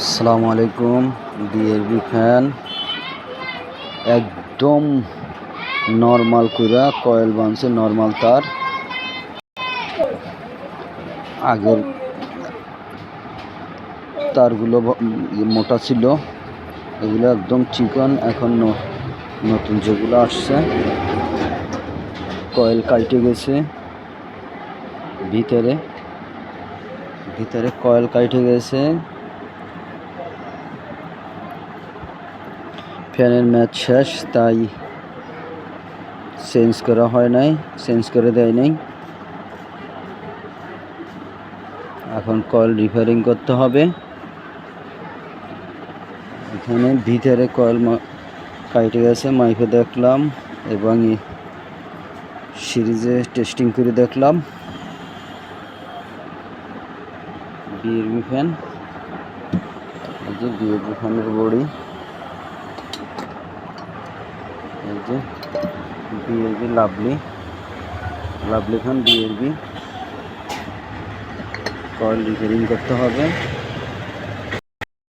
আসসালামু আলাইকুম ডিএরবি ফ্যান। একদম নর্মাল কইরা কয়েল বানছে, নর্মাল তার। আগের তারগুলো মোটা ছিল, এগুলো একদম চিকন, এখন নতুন যেগুলো আসছে, কয়েল কাটে গেছে ভিতরে। ভিতরে কয়েল কাটে গেছে। ফ্যানের ম্যাচ শেষ, তাই চেঞ্জ করা হয় নাই, চেঞ্জ করে দেয় নাই। এখন কয়েল রিপেয়ারিং করতে হবে। এখানে ভিতরে কয়েল কাটে গেছে মাইফে দেখলাম এবং সিরিজে টেস্টিং করে দেখলাম। বিএরবি ফ্যান, এই যে বিএরবি ফ্যানের বডি। এই যে BLB lovely lovely Khan BLB coil repairing করতে হবে।